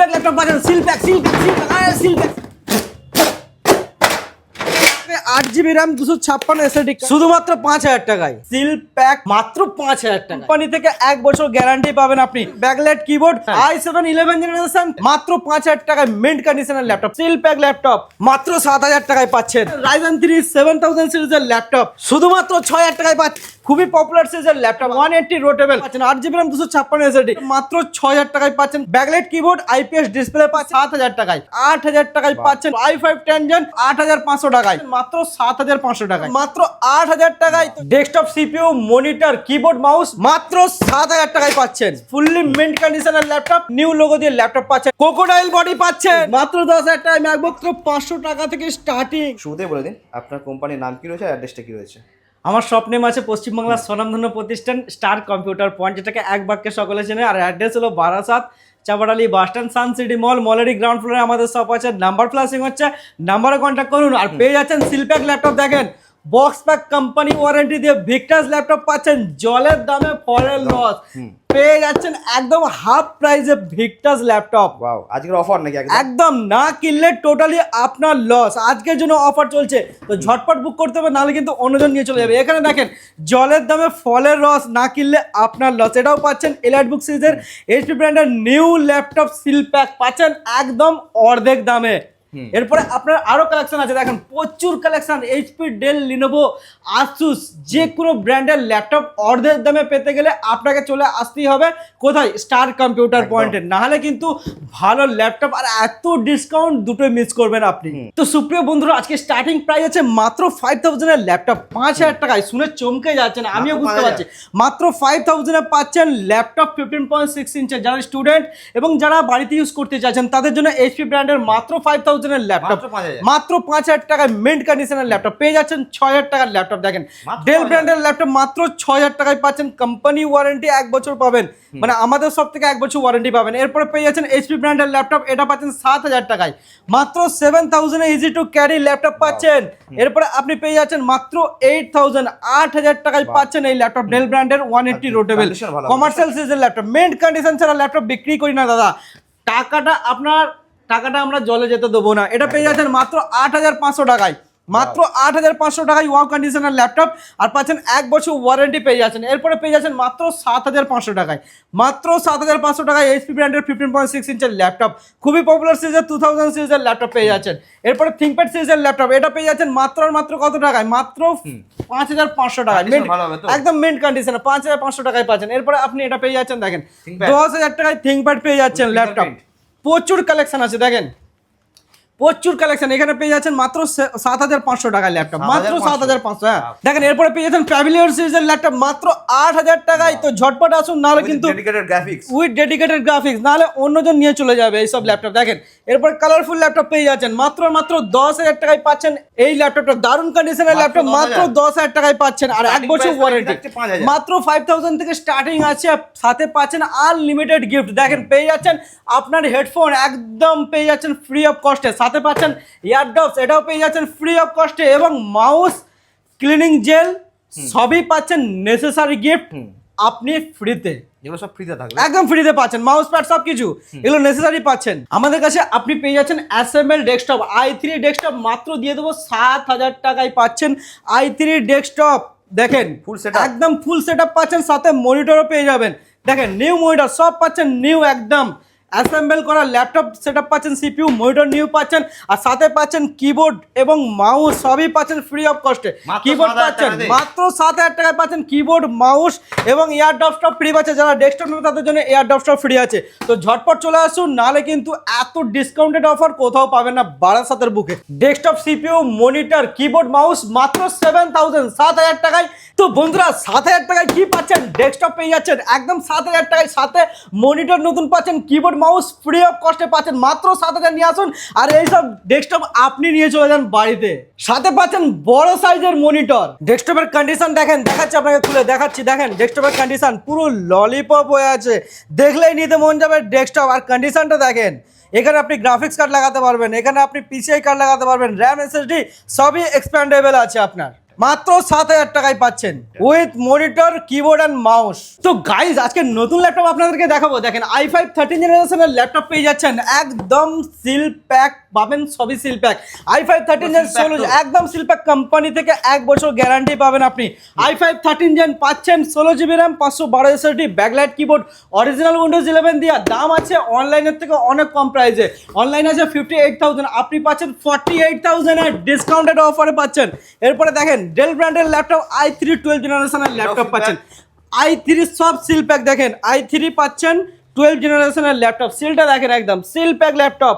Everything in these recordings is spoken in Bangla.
প্যাক ল্যাপটপ পাচ্ছেন seal pack seal pack seal pack seal pack আট জিবি র্যাম দুশো ছাপ্পান্ন এসএডি শুধুমাত্র পাঁচ হাজার টাকায়। সিল প্যাক মাত্র পাঁচ হাজার টাকা কোম্পানি থেকে এক বছর গ্যারান্টি পাবেন আপনি। Backlight keyboard i seven eleven generation মাত্র পাঁচ হাজার টাকায় মেন্ট কন্ডিশনের ল্যাপটপ সিল প্যাক ল্যাপটপ মাত্র সাত হাজার টাকায় পাচ্ছেন। রাইজেন থ্রি সেভেন থাউজেন্ড সিরিজের ল্যাপটপ শুধুমাত্র ছয় হাজার টাকায় পাচ্ছেন। খুবই পপুলার সিরিজের ল্যাপটপ ওয়ান এইটটি রোটেবল পাচ্ছেন আট জিবি র্যাম দুশো ছাপ্পান্ন এসএডি মাত্র ছয় হাজার টাকায় পাচ্ছেন ব্যাকলাইট কিবোর্ড আইপিএস ডিসপ্লে পাচ্ছেন সাত হাজার টাকায়। আট হাজার টাকায় পাচ্ছেন আই ফাইভ টেন জেন আট হাজার পাঁচশো টাকায়। মাত্র সাত হাজার পাঁচশো টাকায়। মাত্র আট হাজার টাকায়। Desktop CPU monitor keyboard mouse মাত্র সাত হাজার টাকায় পাচ্ছেন। ফুললি মেন্ট কন্ডিশনের ল্যাপটপ নিউ লোগো দিয়ে ল্যাপটপ পাচ্ছেন। কোকোডাইল বডি পাচ্ছেন। মাত্র দশ হাজার টাকায় ম্যাকবুক পাঁচশো টাকা থেকে স্টার্টিং শুরুতেই বলে দিন আপনার কোম্পানির নাম কি রয়েছে অ্যাড্রেসটা কি রয়েছে? আমার স্বপ্নেম আছে পশ্চিমবাংলার স্বনামধন্য প্রতিষ্ঠান স্টার কম্পিউটার পয়েন্ট যেটাকে এক বাক্যে সকলে চেনে। আর অ্যাড্রেস হলো Barasat Chapadali bus stand Sun City mall মলারি ground ফ্লোরে আমাদের সব আছে। নাম্বার প্লাসিং হচ্ছে নাম্বারে কন্ট্যাক্ট করুন। আর পেয়ে যাচ্ছেন সিলপ্যাক ল্যাপটপ দেখেন। বক্স প্যাক কোম্পানি ওয়ারেন্টি দিয়ে ভিক্টাস ল্যাপটপ পাচ্ছেন জলের দামে ফরেন লস পেয়ে যাচ্ছেন একদম হাফ প্রাইসে ভিক্টাস ল্যাপটপ ওয়াও আজকের অফার নাকি একদম? না কিনলে টোটালি আপনার লস আজকের জন্য অফার চলছে। তো ঝটপট বুক করতে হবে নাহলে কিন্তু অন্যজন নিয়ে চলে যাবে। এখানে দেখেন জলের দামে ফলের রস না কিনলে আপনার লস এটাও পাচ্ছেন এলাইট বুক সিরিজের এইচপি ব্র্যান্ডের নিউ ল্যাপটপ সিল প্যাক পাচ্ছেন একদম অর্ধেক দামে। এরপরে আপনার আরও কালেকশন আছে দেখেন প্রচুর collection HP Dell Lenovo Asus যে কোনো ব্র্যান্ডের ল্যাপটপ অর্ধেক দামে পেতে গেলে আপনাকে চলে আসতেই হবে কোথায়? স্টার কম্পিউটার পয়েন্টে নাহলে কিন্তু ভালো ল্যাপটপ আর এত ডিসকাউন্ট দুটোই মিস করবেন আপনি। তো সুপ্রিয় বন্ধুরা আজকে স্টার্টিং প্রাইস আছে মাত্র ফাইভ থাউজেন্ডের ল্যাপটপ পাঁচ হাজার টাকায়। শুনে চমকে যাচ্ছেন আমিও বুঝতে পারছি। মাত্র ফাইভ থাউজেন্ডে পাচ্ছেন ল্যাপটপ ফিফটিন পয়েন্ট সিক্স ইঞ্চের যারা স্টুডেন্ট এবং যারা বাড়িতে ইউজ করতে চাইছেন তাদের জন্য এইচপি ব্র্যান্ডের মাত্র ফাইভ থাউজেন্ডের ল্যাপটপ মাত্র 5,000 মাত্র পাঁচ হাজার টাকায় মেন্ট কন্ডিশনের ল্যাপটপ পেয়ে যাচ্ছেন ছয় হাজার টাকার ল্যাপটপ দেখেন। ডেল ব্র্যান্ডের ল্যাপটপ মাত্র ছয় হাজার টাকায় পাচ্ছেন। কোম্পানি ওয়ারেন্টি এক বছর পাবেন। মানে আমাদের সব থেকে এক বছর ওয়ারেন্টি পাবেন। এরপরে পেয়ে যাচ্ছেন এইচপি ব্র্যান্ডের ল্যাপটপ এটা পাচ্ছেন সাত হাজার টাকায়। মাত্র seven thousand easy to carry laptop পাচ্ছেন। এরপরে আপনি পেয়ে যাচ্ছেন মাত্র এইট থাউজেন্ড আট হাজার টাকায় পাচ্ছেন এই ল্যাপটপ ডেল ব্র্যান্ডের ওয়ান এইটটি রোটেবল। কমার্শিয়াল সিরিজের ল্যাপটপ মেন্ট কন্ডিশন ছাড়া ল্যাপটপ বিক্রি করি না দাদা। টাকাটা আপনার টাকাটা আমরা জলে যেতে দেবো না। এটা পেয়ে যাচ্ছেন মাত্র আট হাজার পাঁচশো টাকায়। মাত্র আট হাজার পাঁচশো টাকায় ওয়াও কন্ডিশনার ল্যাপটপ আর পাচ্ছেন এক বছর ওয়ারেন্টি পেয়ে যাচ্ছেন। এরপরে পেয়ে যাচ্ছেন মাত্র সাত হাজার পাঁচশো টাকায়। মাত্র সাত হাজার পাঁচশো টাকায় এইচপি ব্র্যান্ডের ফিফটিন পয়েন্ট সিক্স ইঞ্চের ল্যাপটপ খুবই পপুলার সিরিজের টু থাউজেন্ড সিরিজের ল্যাপটপ পেয়ে যাচ্ছেন। এরপরে থিঙ্কপ্যাড সিরিজের ল্যাপটপ এটা পেয়ে যাচ্ছেন মাত্র আর মাত্র কত টাকায়? মাত্র পাঁচ হাজার পাঁচশো টাকায়? একদম মেন্ট কন্ডিশনে পাঁচ হাজার পাঁচশো টাকায় পাচ্ছেন। এরপরে আপনি এটা পেয়ে যাচ্ছেন দেখেন দশ হাজার টাকায় থিঙ্কপ্যাড পেয়ে যাচ্ছেন ল্যাপটপ। প্রচুর কালেকশন আছে দেখেন। প্রচুর কালেকশন এখানে পেয়ে যাচ্ছেন মাত্র সাত হাজার পাঁচশো টাকায় ল্যাপটপ মাত্র সাত হাজার পাঁচশো। হ্যাঁ। দেখেন এরপরে পেয়ে যাচ্ছেন প্যাভিলিয়ন সিরিজের ল্যাপটপ মাত্র আট হাজার টাকায়। তো ঝটপট আসুন নাহলে কিন্তু উইথ ডেডিকেটেড গ্রাফিক্স নাহলে অন্যজন নিয়ে চলে যাবে এইসব ল্যাপটপ দেখেন এরপর কালারফুল ল্যাপটপ পেয়ে যাচ্ছেন মাত্র মাত্র দশ হাজার টাকায় পাচ্ছেন এই ল্যাপটপটা দারুণ কন্ডিশনের ল্যাপটপ মাত্র দশ হাজার। টাকায় পাচ্ছেন। আর এক বছর ওয়ারেন্টি মাত্র ফাইভ থাউজেন্ড থেকে স্টার্টিং আছে সাথে পাচ্ছেন আনলিমিটেড গিফট দেখেন পেয়ে যাচ্ছেন আপনার হেডফোন একদম পেয়ে যাচ্ছেন ফ্রি অফ কস্টে সাথে পাচ্ছেন ইয়ারডপস এটাও পেয়ে যাচ্ছেন ফ্রি অফ কস্টে এবং মাউস ক্লিনিং জেল সবই পাচ্ছেন নেসেসারি গিফট আপনি ফ্রিতে এগুলো সব ফ্রিতে থাকবে। একদম ফ্রিতে পাচ্ছেন মাউস প্যাড সব কিছু এগুলো নেসেসারি পাচ্ছেন। আমাদের কাছে আপনি পেয়ে যাচ্ছেন assemble desktop i three desktop মাত্র দিয়ে দেবো সাত হাজার টাকায় পাচ্ছেন আই থ্রি ডেস্কটপ দেখেন Full setup। একদম ফুল সেট পাচ্ছেন সাথে মনিটরও পেয়ে যাবেন। দেখেন নিউ মনিটর সব পাচ্ছেন নিউ একদম। অ্যাসেম্বল করা ল্যাপটপ সেট পাচ্ছেন সিপিইউ মনিটর নিউ পাচ্ছেন আর সাথে পাচ্ছেন কিবোর্ড এবং মাউস সবই পাচ্ছেন ফ্রি অফ কস্টে কিবোর্ড পাচ্ছেন মাত্র সাত হাজার টাকায় পাচ্ছেন কিবোর্ড মাউস এবং এয়ার ডপস্টপ ফ্রি পাচ্ছে। যারা ডেস্কটপ নেবে তাদের জন্য এয়ার ডপস্টপ ফ্রি আছে। তো ঝটপট চলে আসুন নাহলে কিন্তু এত ডিসকাউন্টেড অফার কোথাও পাবেন না বারাসাতের বুকে। Desktop CPU monitor keyboard mouse মাত্র সেভেন থাউজেন্ড সাত হাজার টাকায়। তো বন্ধুরা সাত হাজার টাকায় কি পাচ্ছেন? ডেস্কটপ পেয়ে যাচ্ছেন একদম সাত হাজার টাকায় সাথে মনিটর নতুন পাচ্ছেন কিবোর্ড মাউস ফ্রি অফ কস্টে পাচ্ছেন। মাত্র সাত হাজার নিয়ে আসুন। আর এইসব ডেস্কটপ আপনি নিয়ে চলে যান বাড়িতে। সাথে পাচ্ছেন বড় সাইজের মনিটর ডেস্কটপের কন্ডিশন দেখেন, দেখাচ্ছি আপনাকে খুলে দেখাচ্ছি। দেখেন ডেস্কটপের কন্ডিশন পুরো ললিপপ হয়ে আছে। দেখলেই নিতে মন যাবে ডেস্কটপ আর কন্ডিশনটা দেখেন, এখানে আপনি গ্রাফিক্স কার্ড লাগাতে পারবেন, এখানে আপনি পিসিআই কার্ড লাগাতে পারবেন র্যাম এসএসডি সবই এক্সপ্যান্ডেবল আছে আপনার। মাত্র সাত হাজার টাকায় পাচ্ছেন with monitor keyboard and mouse তো গাইজ আজকে নতুন ল্যাপটপ আপনাদেরকে দেখাবো। দেখেন আই ফাইভ থার্টিন জেনারেশনের ল্যাপটপ পেয়ে যাচ্ছেন। একদম সিল প্যাক পাবেন সবই seal pack i five thirteen gen ষোলো একদম সিল প্যাক কোম্পানি থেকে এক বছর গ্যারান্টি পাবেন আপনি। আই ফাইভ থার্টিন জেন পাচ্ছেন ষোলো জিবি র্যাম পাঁচশো বারো SSD backlight keyboard original Windows eleven দিয়া। দাম আছে অনলাইনের থেকে অনেক কম প্রাইসে অনলাইন আছে ফিফটি এইট থাউজেন্ড আপনি পাচ্ছেন ফর্টি এইট থাউজেন্ডের ডিসকাউন্টেড অফারে পাচ্ছেন। এরপরে দেখেন ডেল ব্র্যান্ডের ল্যাপটপ আই থ্রি টুয়েলভ জেনারেশনের ল্যাপটপ পাচ্ছেন। আই থ্রি সব সিল প্যাক দেখেন। আই থ্রি পাচ্ছেন টুয়েলভ জেনারেশনের ল্যাপটপ সিলটা দেখেন একদম। সিল প্যাক ল্যাপটপ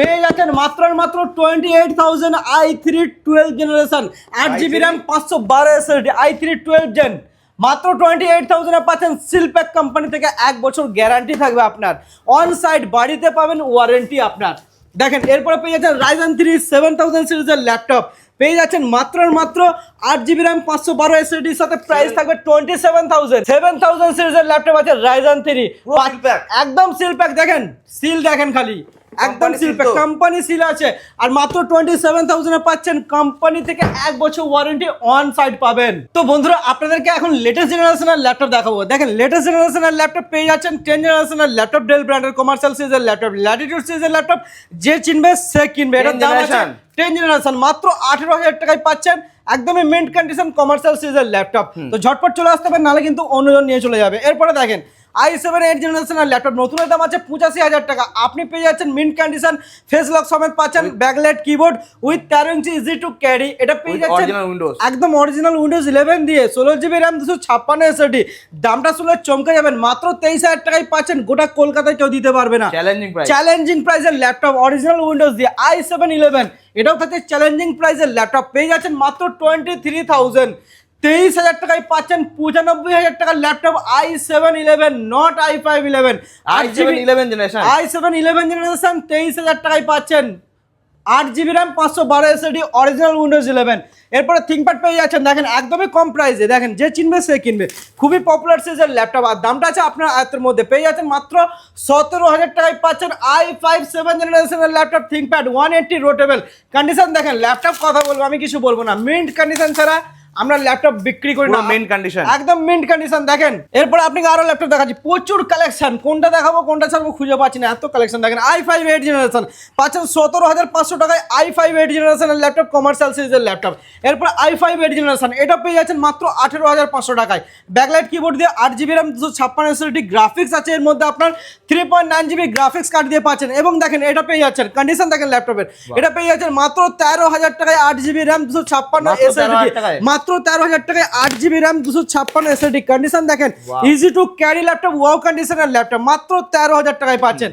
পেয়ে যাচ্ছেন মাত্র মাত্র twenty eight thousand i three twelve generation আট জিবি র্যাম পাঁচশো বারো SSD i three twelve gen মাত্র টোয়েন্টি এইট থাউজেন্ডে পাচ্ছেন সিলপ্যাক কোম্পানি থেকে এক বছর গ্যারান্টি থাকবে আপনার। অন সাইড বাড়িতে পাবেন ওয়ারেন্টি আপনার। দেখেন এরপরে পেয়ে যাচ্ছেন রাইজান থ্রি সেভেন থাউজেন্ড সিরিজের ল্যাপটপ পেয়ে যাচ্ছেন মাত্র মাত্র আট জিবি র্যাম পাঁচশো বারো এসএসডির সাথে প্রাইস থাকবে twenty seven thousand seven thousand সিরিজের ল্যাপটপ আছে রাইজান থ্রি। একদম সিল প্যাক দেখেন সিল দেখেন খালি। একদম তো? কোম্পানি সিল আছে। আর মাত্র টোয়েন্টি সেভেন থাউজেন্ডে পাচ্ছেন কোম্পানি থেকে এক বছর ওয়ারেন্টি অন সাইড পাবেন। তো বন্ধুরা আপনাদেরকে এখন লেটেস্ট জেনারেশনের ল্যাপটপ দেখাবো। দেখেন লেটেস্ট জেনারেশনের ল্যাপটপ পেয়ে যাচ্ছেন টেন জেনারেশনের ল্যাপটপ ডেল ব্র্যান্ডের কমার্শিয়াল সিরিজের ল্যাপটপ ল্যাটিটিউড সিরিজের ল্যাপটপ যে চিনবে সে কিনবে। এটার 10 দাম আছে টেন জেনারেশন মাত্র আঠেরো হাজার টাকায় পাচ্ছেন একদমই মিন্ট কন্ডিশন কমার্শিয়াল সিরিজের ল্যাপটপ তো ঝটপট চলে আসতে হবে নাহলে কিন্তু অন্যজন নিয়ে চলে যাবে। এরপরে দেখেন আই সেভেন এইট জেনারেশনের ল্যাপটপ নতুনের দাম আছে পঁচাশি হাজার টাকা। আপনি পেয়ে যাচ্ছেন মিন্ট কন্ডিশন ফেস লক সমেত পাচ্ছেন ব্যাকলাইট কিবোর্ড উইথ তেরো ইঞ্চি ইজি টু ক্যারি এটা পেয়ে যাচ্ছেন একদম অরিজিনাল উইন্ডোজ ইলেভেন দিয়ে। ষোলো জিবি র্যাম দুশো ছাপ্পান্ন এসএসডি দামটা শুনলে চমকে যাবেন। মাত্র তেইশ হাজার টাকায় পাচ্ছেন গোটা কলকাতায় কেউ দিতে পারবে না। চ্যালেঞ্জিং প্রাইসের ল্যাপটপ অরিজিনাল উইন্ডোজ দিয়ে। আই সেভেন ইলেভেন এটাও থাকছে চ্যালেঞ্জিং প্রাইসের ল্যাপটপ পেয়ে যাচ্ছেন মাত্র টোয়েন্টি থ্রি থাউজেন্ড তেইশ হাজার টাকায় পাচ্ছেন পঁচানব্বই হাজার টাকার laptop I seven eleven not I five eleven. I seven eleven generation I seven eleven generation তেইশ হাজার টাকায় পাচ্ছেন। আট জিবি র্যাম পাঁচশো বারো এসএডি অরিজিনাল উইন্ডোজ ইলেভেন এরপরে থিঙ্কপ্যাড পেয়ে যাচ্ছেন দেখেন একদমই কম প্রাইসে দেখেন যে চিনবে সে কিনবে। খুবই পপুলার সিরিজের ল্যাপটপ আর দামটা আছে আপনার আয়ত্তের মধ্যে। পেয়ে যাচ্ছেন মাত্র সতেরো হাজার টাকায় পাচ্ছেন আই ফাইভ সেভেন জেনারেশনের laptop ThinkPad one eighty rotatable condition দেখেন ল্যাপটপ কথা বলব আমি কিছু বলব না। মিন্ট কন্ডিশন ছাড়া আমরা ল্যাপটপ বিক্রি করি না। mint condition। একদম মিন্ট কন্ডিশন দেখেন। এরপর আপনাকে আরও ল্যাপটপ দেখাচ্ছি। প্রচুর কালেকশন কোনটা দেখাবো কোনটা ছাড়বো খুঁজে পাচ্ছি না। এত কালেকশন দেখেন আই ফাইভ এইট জেনারেশন পাচ্ছেন সতেরো হাজার পাঁচশো টাকায় আই ফাইভ এইট জেনারেশনের ল্যাপটপ কমার্শিয়াল সিরিজের ল্যাপটপ এরপর আই ফাইভ এইট জেনারেশন এটা পেয়ে যাচ্ছেন মাত্র আঠেরো হাজার পাঁচশো টাকায়। ব্যাকলাইট কিবোর্ড দিয়ে আট জিবি র্যাম দুশো ছাপ্পান্ন এসএসডি গ্রাফিক্স আছে। এর মধ্যে আপনার three point nine GB graphics card দিয়ে পাচ্ছেন। এবং দেখেন এটা পেয়ে যাচ্ছেন কন্ডিশন দেখেন ল্যাপটপের এটা পেয়ে যাচ্ছেন মাত্র তেরো হাজার টাকায় আট জিবি র্যাম দুশো ছাপ্পান্ন এসএসডি? মাত্র তেরো হাজার টাকায় আট জিবি র্যাম দুশো ছাপ্পান্ন এসএসডি কন্ডিশন দেখেন. Easy to carry laptop wow কন্ডিশনের ল্যাপটপ মাত্র তেরো হাজার টাকায় পাচ্ছেন।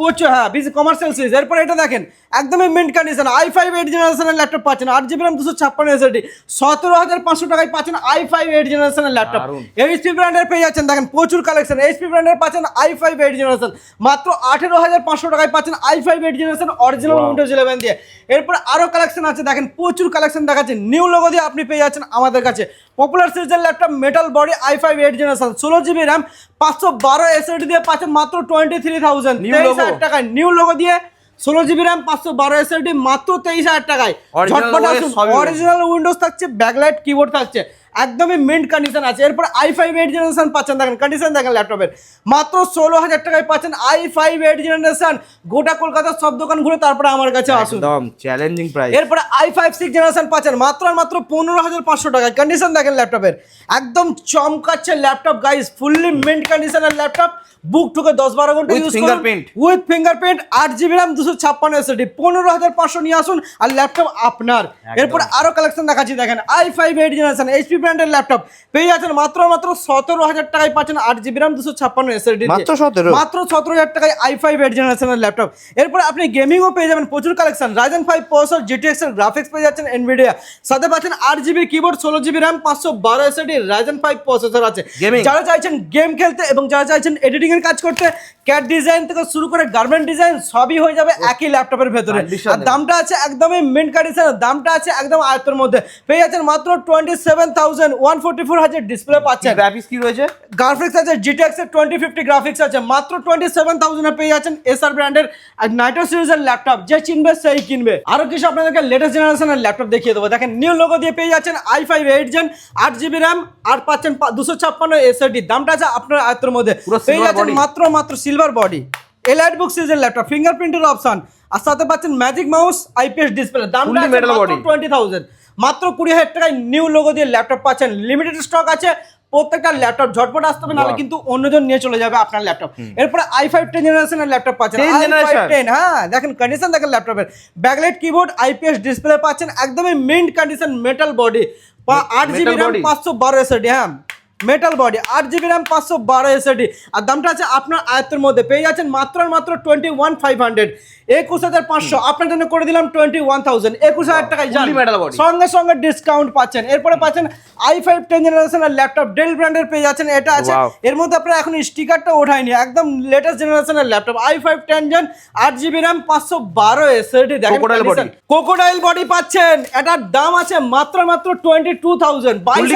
প্রচুর হ্যাঁ কমার্শিয়াল সিরিজ এরপর এটা দেখেন একদমই mint condition i five eight জেনারেশনের ল্যাপটপ পাচ্ছেন। আট জিবি র্যাম দুশো ছাপ্পান্ন এসএসডি সতেরো হাজার পাঁচশো টাকায় পাচ্ছেন আই ফাইভ এইট জেনারেশনের ল্যাপটপ। এইচপি ব্র্যান্ডের পেয়ে যাচ্ছেন দেখেন প্রচুর কালেকশন এইচপি ব্র্যান্ডের পাচ্ছেন আই ফাইভ এইট জেনারেশন মাত্র আঠেরো হাজার পাঁচশো টাকায় পাচ্ছেন i five eight generation original. Windows eleven দিয়ে। এরপর আরও কালেকশন আছে দেখেন প্রচুর কালেকশন দেখাচ্ছে। নিউ লোগো দিয়ে আপনি পেয়ে যাচ্ছেন আমাদের কাছে। পপুলার সিরিজের laptop metal body i five eight generation ষোলো জিবি র্যাম পাঁচশো বারো এসএসডি দিয়ে পাচ্ছেন মাত্র টোয়েন্টি থ্রি থাউজেন্ড তেইশ হাজার টাকায়। নিউ লোগো দিয়ে ষোলো জিবি র্যাম পাঁচশো বারো এসএসডি মাত্র তেইশ হাজার টাকায়। অরিজিনাল উইন্ডোজ থাকছে ব্যাকলাইট কিবোর্ড থাকছে। একদমই মিন্ট কন্ডিশন আছে। এরপর আই ফাইভ এইট জেনারেশন পাচ্ছেন দেখেন কন্ডিশন দেখেন ল্যাপটপের মাত্র ষোলো হাজার টাকায় পাচ্ছেন আই ফাইভ এইট জেনারেশন গোটা কলকাতার সব দোকান ঘুরে তারপরে আমার কাছে আসুন। একদম চ্যালেঞ্জিং প্রাইস এরপরে আই ফাইভ সিক্স জেনারেশন পাচ্ছেন মাত্র আর মাত্র পনেরো হাজার পাঁচশো টাকায়। কন্ডিশন দেখেন ল্যাপটপের একদম চমকাচ্ছে ল্যাপটপ গাইস ফুললি মিন্ট কন্ডিশনের ল্যাপটপ বুক টুকে দশ বারো ঘণ্টা ইউজ fingerprint। উইথ ফিঙ্গারপ্রিন্ট আট জিবি র্যাম দুশো ছাপ্পান্ন এসএসডি পনেরো হাজার পাঁচশো নিয়ে আসুন। আর ল্যাপটপ আপনার। এরপর আরও কালেকশন দেখাচ্ছি দেখেন i five eight generation HP ব্র্যান্ডের ল্যাপটপ পেয়ে যাচ্ছেন মাত্র মাত্র সতেরো হাজার টাকায় পাচ্ছেন আট জিবি র্যাম দুশো ছাপ্পান্ন এসএসডি মাত্র 17? মাত্র সতেরো হাজার টাকায় আই ফাইভ এইট জেনারেশনের ল্যাপটপ এরপর আপনি গেমিংও পেয়ে যাবেন প্রচুর collection Ryzen five processor GTX এর গ্রাফিক্স পেয়ে যাচ্ছেন এনভিডিয়া সাথে পাচ্ছেন আট জিবি কিবোর্ড ষোলো জিবি র্যাম পাঁচশো বারো এসএডি রাইজেন ফাইভ প্রসেসর আছে। যারা চাইছেন গেম খেলতে এবং যারা চাইছেন এডিটিং এর কাজ করতে ক্যাট ডিজাইন থেকে শুরু করে গার্মেন্ট ডিজাইন সবই হয়ে যাবে একই ল্যাপটপের ভেতরে। আর দামটা আছে একদমই মেন কন্ডিশন দামটা আছে একদম আয়ত্তের মধ্যে। পেয়ে যাচ্ছেন মাত্র twenty seven thousand one forty four হাজার ডিসপ্লে পাচ্ছেন গ্রাফিক্স কি রয়েছে? গ্রাফিক্স আছে জিটেক্স এর টোয়েন্টি ফিফটি গ্রাফিক্স আছে। মাত্র টোয়েন্টি সেভেন থাউজেন্ডে পেয়ে যাচ্ছেন এসআর ব্র্যান্ডের নাইট্রো সিরিজের ল্যাপটপ যে চিনবে সেই কিনবে। আরও কিছু আপনাদেরকে লেটেস্ট জেনারেশনের ল্যাপটপ দেখিয়ে দেবো। দেখেন নিউ লোগো দিয়ে পেয়ে যাচ্ছেন আই ফাইভ এইট জেন আট জিবি র্যাম আর পাচ্ছেন দুশো ছাপ্পান্ন এসএডি দামটা আছে আপনার আয়ত্তের মধ্যে। পেয়ে যাচ্ছেন মাত্র মাত্র সিলভার বডি এলাইট বুক সিরিজের ল্যাপটপ ফিঙ্গারপ্রিন্টের অপশন আর সাথে পাচ্ছেন ম্যাজিক মাউস আইপিএস ডিসপ্লে দামটা। টোয়েন্টি থাউজেন্ড মাত্র কুড়ি হাজার টাকায় নিউ লোগো দিয়ে ল্যাপটপ পাচ্ছেন। লিমিটেড স্টক আছে প্রত্যেকটা ল্যাপটপ ঝটপট আসতে হবে নাহলে কিন্তু অন্যজন নিয়ে চলে যাবে আপনার ল্যাপটপ এরপরে আই ফাইভ টেন জেনারেশনের ল্যাপটপ পাচ্ছেন। 10 i5 generation? 10 হ্যাঁ দেখেন কন্ডিশন দেখেন ল্যাপটপের ব্যাকলাইট কিবোর্ড আইপিএস ডিসপ্লে পাচ্ছেন একদমই মিন্ট কন্ডিশন মেটাল বডি আট জিবি র্যাম পাঁচশো বারো এসএডি হ্যাঁ। মেটাল বডি আট জিবি র্যাম পাঁচশো বারো এসএডি আর দামটা আছে আপনার আয়ত্তের মধ্যে। পেয়ে যাচ্ছেন মাত্র মাত্র টোয়েন্টি ওয়ান ফাইভ হান্ড্রেড একুশ হাজার পাঁচশো। আপনার জন্য করে দিলাম টোয়েন্টি ওয়ান থাউজেন্ড একুশ হাজার টাকায় Fully metal body। সঙ্গে সঙ্গে ডিসকাউন্ট পাচ্ছেন। এরপরে পাচ্ছেন আই ফাইভ টেন জেনারেশনের ল্যাপটপ ডেল ব্র্যান্ডের পেয়ে যাচ্ছেন। এটা আছে। এর মধ্যে আপনারা এখন স্টিকারটা ওঠায়নি। একদম লেটেস্ট জেনারেশনের laptop i five ten gen আট জিবি র্যাম পাঁচশো বারো এসএডি body। কোকোডাইল বডি পাচ্ছেন। এটার দাম আছে মাত্র মাত্র টোয়েন্টি টু থাউজেন্ড বাইশ।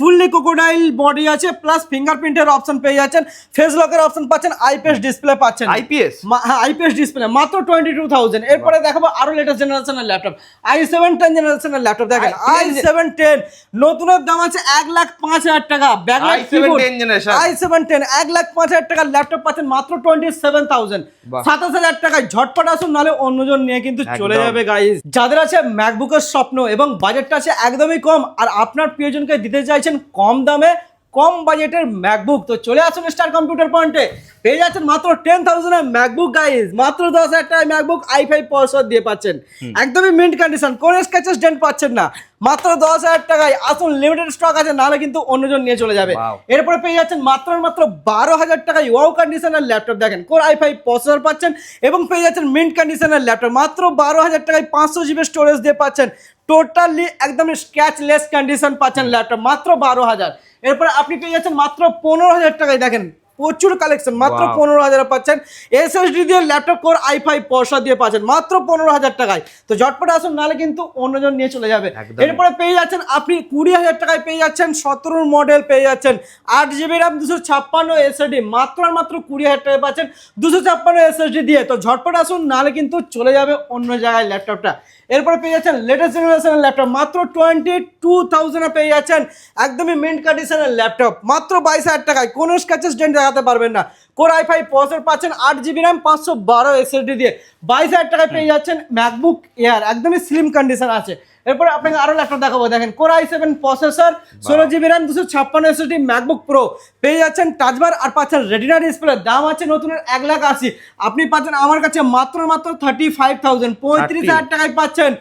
ফুললি কোকোডাইল বডি আছে প্লাস ফিঙ্গারপ্রিন্টের অপশন পেয়ে যাচ্ছেন ফেস লকের অপশন পাচ্ছেন আইপিএস ডিসপ্লে পাচ্ছেন। আইপিএস হ্যাঁ আইপিএস ডিসপ্লে মাত্র টোয়েন্টি টু থাউজেন্ড এরপরে দেখাবো আরও লেটেস্ট জেনারেশনের ল্যাপটপ আই সেভেন টেন জেনারেশনের ল্যাপটপ দেখেন। আই i7 সেভেন টেন নতুনের দাম আছে এক লাখ পাঁচ হাজার টাকা। I7 10 generation। I seven ten এক লাখ পাঁচ হাজার টাকার ল্যাপটপ পাচ্ছেন মাত্র টোয়েন্টি সেভেন থাউজেন্ড সাতাশ হাজার টাকায় ঝটপট আসুন নাহলে অন্যজন নিয়ে কিন্তু চলে যাবে গাইজ যাদের আছে ম্যাকবুকের স্বপ্ন এবং বাজেটটা আছে একদমই কম আর আপনার প্রিয়জনকে দিতে চাইছেন কম দামে কম বাজেটের ম্যাকবুক তো চলে আসুন স্টার কম্পিউটার পয়েন্টে পেয়ে যাচ্ছেন মাত্র টেন থাউজেন্ডের ম্যাকবুক গাইজ মাত্র দশ হাজার টাকায় ম্যাকবুক আই ফাইভ পয়সা দিয়ে পাচ্ছেন। একদমই মিন্ট কন্ডিশন কোনো স্ক্যাচেস ডেন্ট পাচ্ছেন না। মাত্র দশ হাজার টাকায় আসুন লিমিটেড স্টক আছে নাহলে কিন্তু অন্যজন নিয়ে চলে যাবে। এরপরে পেয়ে যাচ্ছেন মাত্র মাত্র বারো হাজার টাকায় ওয়াও কন্ডিশনের ল্যাপটপ দেখেন। কোর আই ফাইভ প্রসেসর পাচ্ছেন এবং পেয়ে যাচ্ছেন মিন্ট কন্ডিশনের ল্যাপটপ মাত্র বারো হাজার টাকায় পাঁচশো জিবি স্টোরেজ দিয়ে পাচ্ছেন। টোটালি একদম স্ক্র্যাচলেস কন্ডিশন পাচ্ছেন ল্যাপটপ মাত্র বারো হাজার। এরপরে আপনি পেয়ে যাচ্ছেন মাত্র পনেরো হাজার টাকায় দেখেন প্রচুর কালেকশন মাত্র পনেরো হাজার পাচ্ছেন। এসএসডি দিয়ে ল্যাপটপ কোর আই ফাইভ পয়সা দিয়ে পাচ্ছেন মাত্র পনেরো হাজার টাকায়। তো ঝটপট আসুন নাহলে কিন্তু অন্যজন নিয়ে চলে যাবে। এরপরে পেয়ে যাচ্ছেন আপনি কুড়ি হাজার টাকায় পেয়ে যাচ্ছেন সতেরো মডেল পেয়ে যাচ্ছেন আট জিবি র্যাম দুশো ছাপ্পান্ন এসএসডি মাত্র আর মাত্র কুড়ি হাজার টাকায় পাচ্ছেন দুশো ছাপ্পান্ন এসএসডি দিয়ে। তো ঝটপট আসুন নাহলে কিন্তু চলে যাবে অন্য জায়গায় ল্যাপটপটা এরপরে পেয়ে যাচ্ছেন লেটেস্ট জেনারেশনের ল্যাপটপ মাত্র টোয়েন্টি টু থাউজেন্ডে পেয়ে যাচ্ছেন একদমই মিন্ট কন্ডিশনের ল্যাপটপ মাত্র বাইশ হাজার টাকায় কোনো স্ক্যাচেস ডেন্ট দেখাতে পারবেন না। কোর আই ফাইভ প্রসেসর পাচ্ছেন আট জিবি র্যাম পাঁচশো বারো এসএসডি দিয়ে। বাইশ হাজার টাকায় পেয়ে যাচ্ছেন ম্যাকবুক এয়ার একদমই স্লিম কন্ডিশন আছে। এরপরে আপনাকে আরও ল্যাপটপ দেখাবো। দেখেন কোর আই সেভেন প্রসেসর ষোলো জিবি র্যাম দুশো ছাপ্পান্ন এসএসডি ম্যাকবুক প্রো পেয়ে যাচ্ছেন টাচবার আর পাচ্ছেন রেডিনা ডিসপ্লে দাম আছে নতুনের এক লাখ আশি। আপনি পাচ্ছেন আমার কাছে মাত্র মাত্র থার্টি ফাইভ থাউজেন্ড পঁয়ত্রিশ হাজার টাকায় পাচ্ছেন।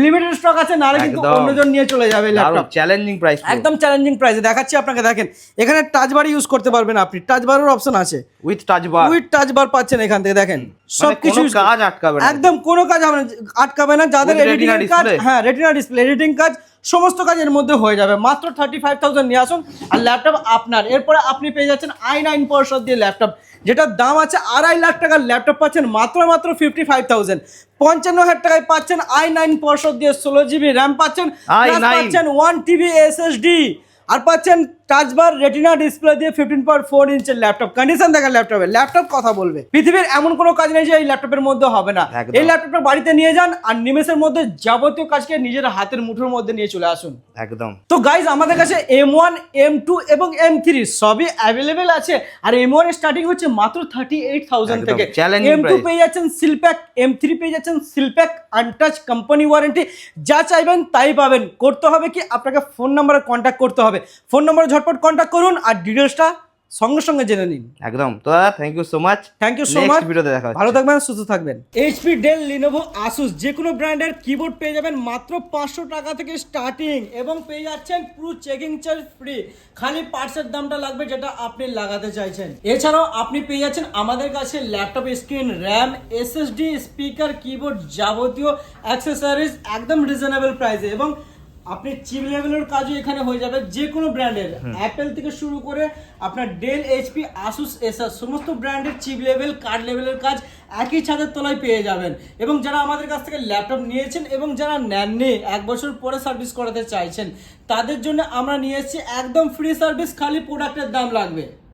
লিমিটেড স্টক আছে নাহলে কিন্তু। অন্যজন নিয়ে চলে যাবে ল্যাপটপ চ্যালেঞ্জিং প্রাইস একদম চ্যালেঞ্জিং প্রাইসে দেখাচ্ছি আপনাকে দেখেন এখানে টাচ বার ইউজ করতে পারবেন আপনি। টাচ বারের অপশন আছে। With touch bar with touch bar পাচ্ছেন এখান থেকে দেখেন। সব মানে কিছু কাজ আটকাবে না। একদম কোনো কাজ হবে না, আটকাবে না। যাদের এডিটিং কাজ হ্যাঁ রেটিনা ডিসপ্লে এডিটিং কাজ সমস্ত কাজ এর মধ্যে হয়ে যাবে। মাত্র থার্টি ফাইভ থাউজেন্ড নিয়ে আসুন আর ল্যাপটপ আপনার। এরপরে আপনি পেয়ে যাচ্ছেন আই নাইন পয়সা দিয়ে ল্যাপটপ যেটার দাম আছে আড়াই লাখ টাকার ল্যাপটপ পাচ্ছেন মাত্র মাত্র ফিফটি ফাইভ থাউজেন্ড পঞ্চান্ন হাজার টাকায় পাচ্ছেন আই নাইন পয়সা দিয়ে ষোলো জিবি র্যাম পাচ্ছেন। i9 plus পাচ্ছেন ওয়ান টিবি এসএসডি আর পাচ্ছেন টাচবার রেটিনা ডিসপ্লে দিয়ে ফিফটিন পয়েন্ট ফোর ইঞ্চের ল্যাপটপ কন্ডিশন দেখেন ল্যাপটপে ল্যাপটপ কথা বলবে। পৃথিবীর এমন কোনো কাজ নেই যে এই ল্যাপটপের মধ্যে হবে না। এই ল্যাপটপটা বাড়িতে নিয়ে যান আর নিমেষের মধ্যে যাবতীয় কাজকে নিজের হাতের মুঠোর মধ্যে নিয়ে চলে আসুন। একদম। তো গাইজ আমাদের কাছে এম ওয়ান এম টু এবং এম থ্রি সবই অ্যাভেলেবেল আছে। আর এম ওয়ান স্টার্টিং হচ্ছে মাত্র থার্টি এইট থাউজেন্ড থেকে। এম টু পেয়ে যাচ্ছেন সিলপ্যাক এম থ্রি পেয়ে যাচ্ছেন সিলপ্যাক আনটাচ কোম্পানি ওয়ারেন্টি যা চাইবেন তাই পাবেন। করতে হবে কি? আপনাকে ফোন নাম্বারে কন্ট্যাক্ট করতে হবে। ফোন নাম্বারে ঝটপট কন্ট্যাক্ট করুন আর ডিটেলসটা সঙ্গে সঙ্গে জেনে নিন। একদম। তো দাদা thank you so much thank you so much ভিডিওতে দেখা হচ্ছে। ভালো থাকবেন সুস্থ থাকবেন। এইচপি ডেল লিনোভো আসুস যে কোনো ব্র্যান্ডের কিবোর্ড পেয়ে যাবেন মাত্র পাঁচশো টাকা থেকে স্টার্টিং এবং পেয়ে যাচ্ছেন পুরো চেকিং চার্জ ফ্রি খালি পার্টসের দামটা লাগবে যেটা আপনি লাগাতে চাইছেন। এছাড়াও আপনি পেয়ে যাচ্ছেন আমাদের কাছে laptop screen RAM SSD speaker keyboard যাবতীয় অ্যাক্সেসরিজ একদম রিজনেবল প্রাইসে এবং আপনি চিপ লেভেলের কাজও এখানে হয়ে যাবে যে কোনো ব্র্যান্ডের অ্যাপেল থেকে শুরু করে আপনার ডেল এইচপি আসুস এসার সমস্ত ব্র্যান্ডের চিপ লেভেল কার্ড লেভেলের কাজ একই ছাদের তলায় পেয়ে যাবেন। এবং যারা আমাদের কাছ থেকে ল্যাপটপ নিয়েছেন এবং যারা নেননি এক বছর পরে সার্ভিস করাতে চাইছেন তাদের জন্য আমরা নিয়ে এসেছি একদম ফ্রি সার্ভিস খালি প্রোডাক্টের দাম লাগবে।